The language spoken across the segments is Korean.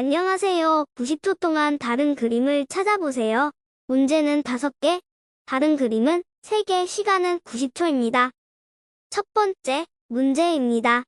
안녕하세요. 90초 동안 다른 그림을 찾아보세요. 문제는 5개, 다른 그림은 3개, 시간은 90초입니다. 첫 번째 문제입니다.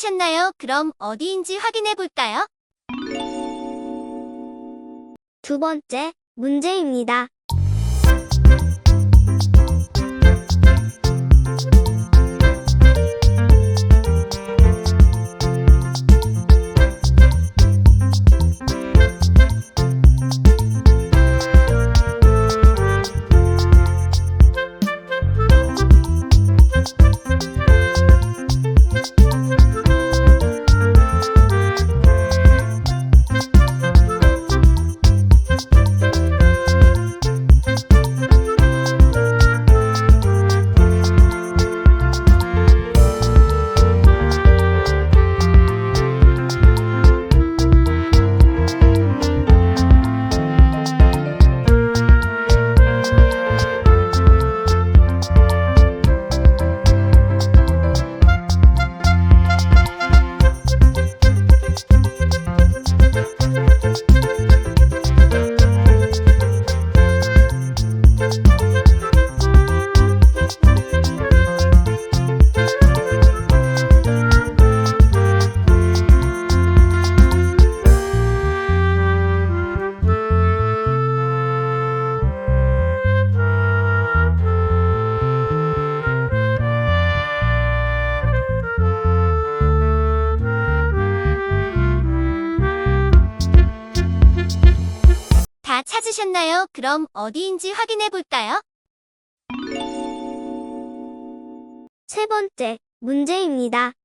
찾으셨나요? 그럼 어디인지 확인해 볼까요? 두 번째 문제입니다. 찾으셨나요? 그럼 어디인지 확인해 볼까요? 세 번째 문제입니다. 다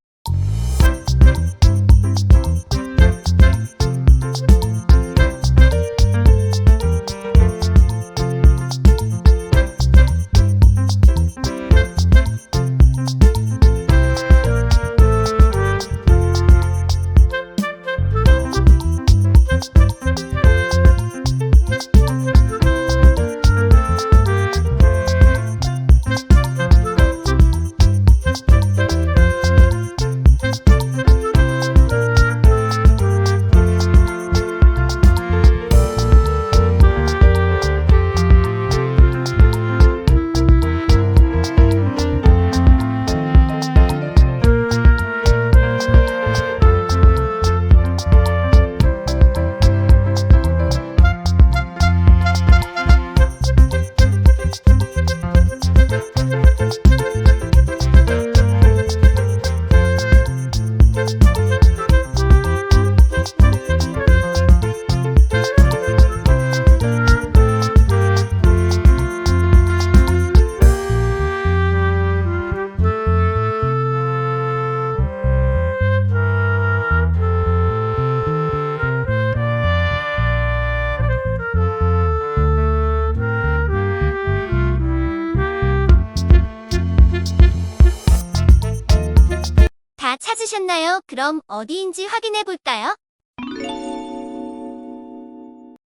그럼 어디인지 확인해 볼까요?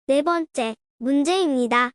네 번째 문제입니다.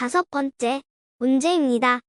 다섯 번째 문제입니다.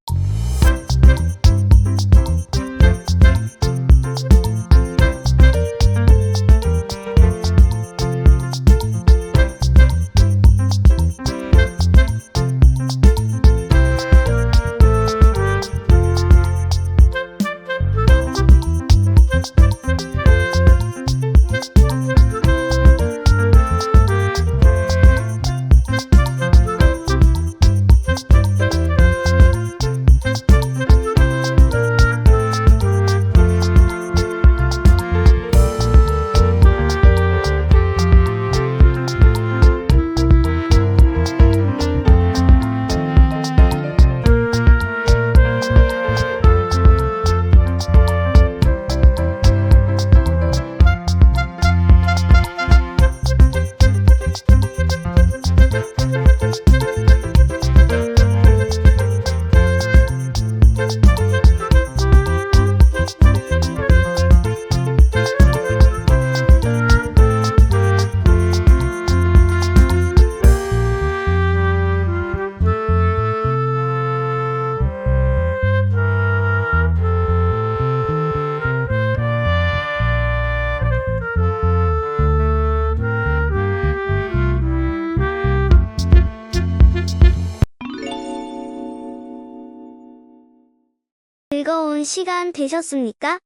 즐거운 시간 되셨습니까?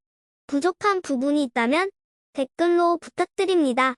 부족한 부분이 있다면 댓글로 부탁드립니다.